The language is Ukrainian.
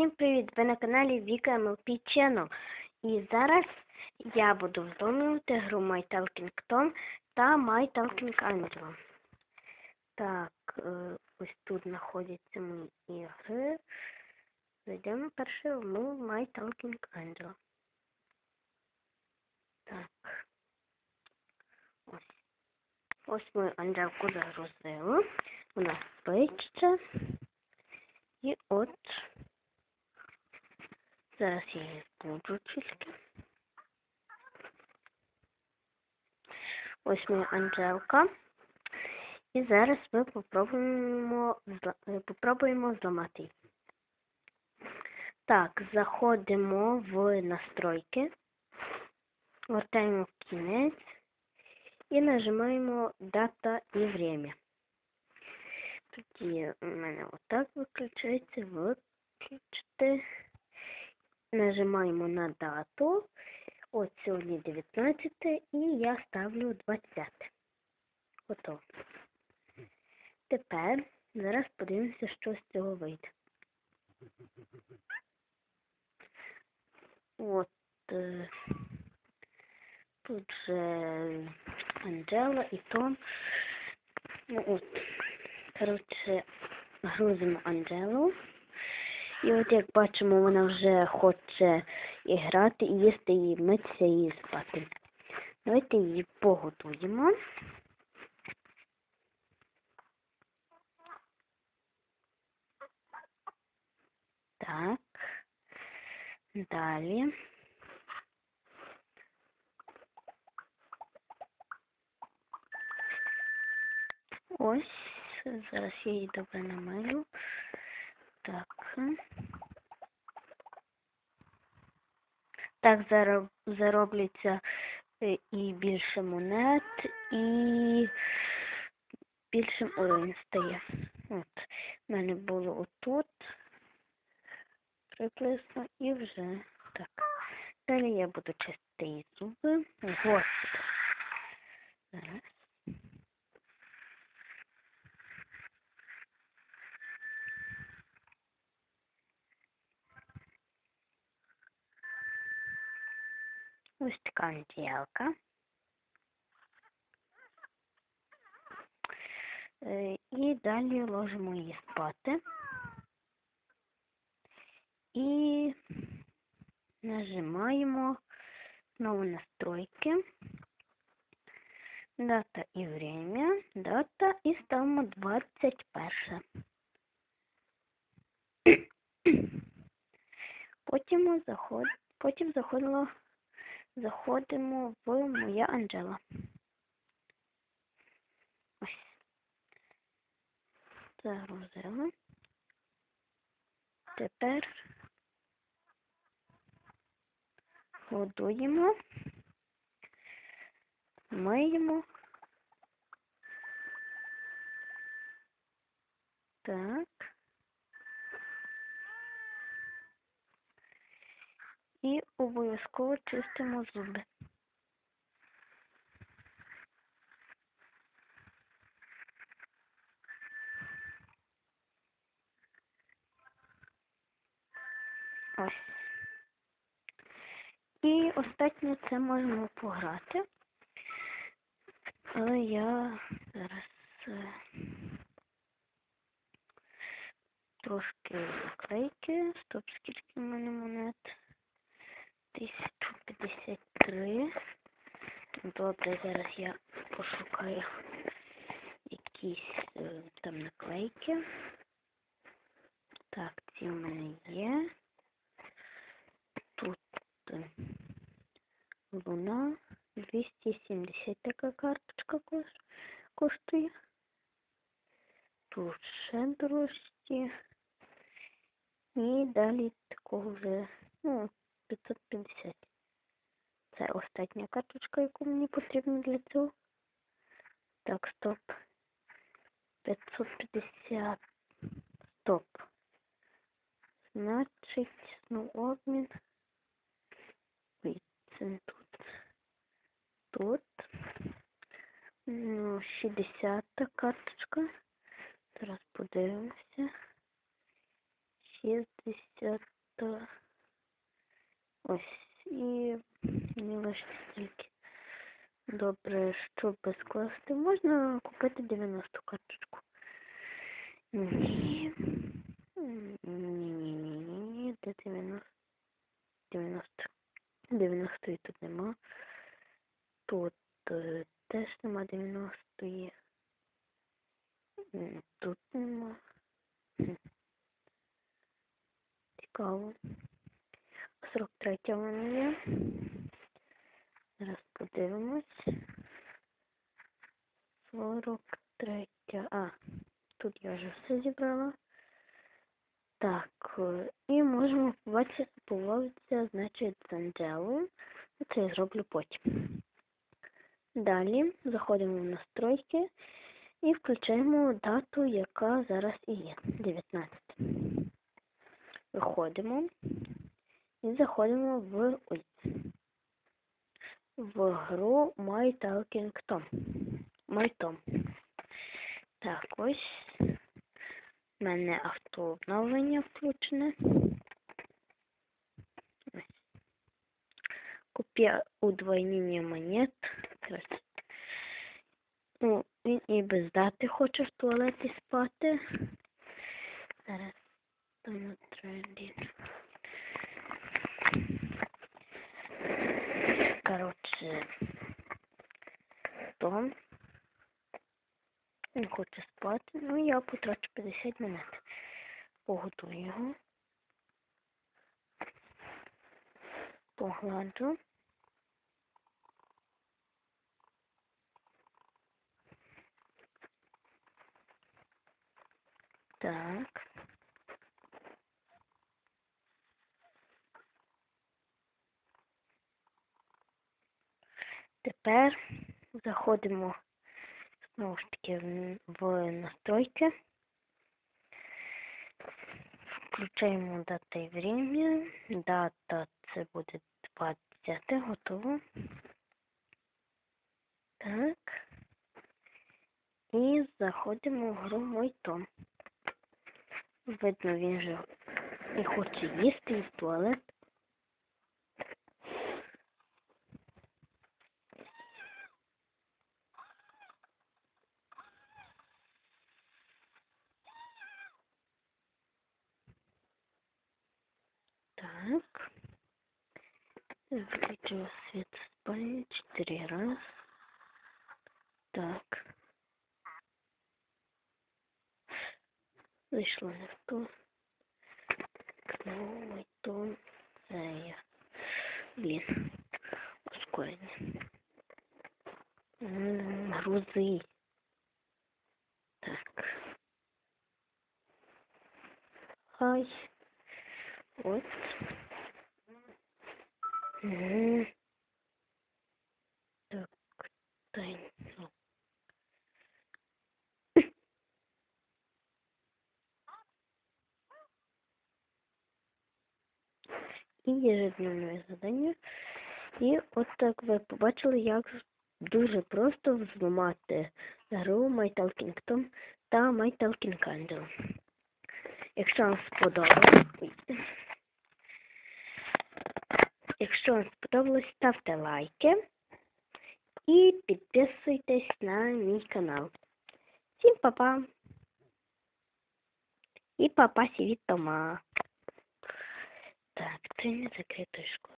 Всім привіт! Ви на каналі Віка МЛП Channel. І зараз я буду виконувати гру My Talking Tom та My Talking Angel. Так, е, ось тут знаходяться мої ігри. Зайдемо перше в My Talking Angel. Так. Ось. Ось ми Анджелку загрузили. Вона спить. І от зараз я її збуджу тільки. Ось моя Анжелка. І зараз ми попробуємо, е, попробуємо зламати. Так, заходимо в настройки, вертаємо в кінець і нажимаємо дата і время. Тоді у мене отак виключається, виключити. Нажимаємо на дату. От сьогодні 19 і я ставлю 20. Готово. Тепер зараз подивимося, що з цього вийде. От е, тут же Анджела і Том. Ну от. Коротше, грузимо Анджелу. І от як бачимо, вона вже хоче і грати, і їсти, і митися, і спати. Давайте її поготуємо. Так. Далі. Ось. Зараз я її добре намалю. Так. Так зароб, заробляться е, і більше монет, і більшим уровень стає. От. У мене було отут приблизно і вже так. Далі я буду чистити зуби. Господи. Зараз. Ось така антіялка. Е, І далі ложимо її спати. І нажимаємо знову настройки. Дата і время. Дата і ставимо 21. Потім заход... Потім заходило заходимо в моя Анджела. Ось. Загрузили. Тепер годуємо, миємо. Так. І обов'язково чистимо зуби. Ось. І останнє це можемо пограти. Але я зараз е, трошки наклейки. Стоп, скільки в мене монет? 1053. Добре, зараз я пошукаю якісь е, там наклейки. Так, ці в мене є. Тут е, луна 270 така карточка кош- коштує. Тут ще дорожчі. І далі такого вже, ну, 550. Це остання карточка, яку мені потрібно для цього. Так, стоп. 550. Стоп. Значить, ну, обмін. Ой, це не тут. Тут. Ну, 60 карточка. Зараз подивимося. 60 Ось і мені лише стільки. Добре, щоб скласти, можна купити 90 карточку. Ні. Ні-ні-ні-ні-ні. Де 90? 90. 90 тут нема. Тут е, теж нема 90. -ї. Тут нема. Цікаво. 43 вона є. Зараз подивимось. 43. А, тут я вже все зібрала. Так, е, і можемо побачити, поводитися, значить, з Анджелою. Це я зроблю потім. Далі заходимо в настройки і включаємо дату, яка зараз і є. 19. Виходимо і заходимо в ой, в гру My Talking Tom. My Tom. Так, ось у мене автообновлення включене. Ось. Купя удвоєння монет. Ну, він і без дати хоче в туалеті спати. Зараз там тренді. Коротше, Том. Він хоче спати. Ну, я потрачу 50 минут. Поготую його. Погладжу. Так. Тепер заходимо знову ж таки в, настройки. Включаємо дата і время. Дата це буде 20, готово. Так. І заходимо в гру мой том. Видно, він вже не хоче їсти і в туалет. Так. Выключила свет в спальне четыре раз. Так. Зайшла не в то. Новий том. Це я. Блін. Ускорення. М, Грузи. Так. Ай. От. Мгм. Так, тайну. І ежедневне завдання. І от так ви побачили, як дуже просто взламати гру My Talking Tom та My Talking Candle. Якщо вам сподобалось. Якщо вам сподобалось, ставте лайки і підписуйтесь на мій канал. Всім па-па! І папа від Тома. Так, це не закритої школи.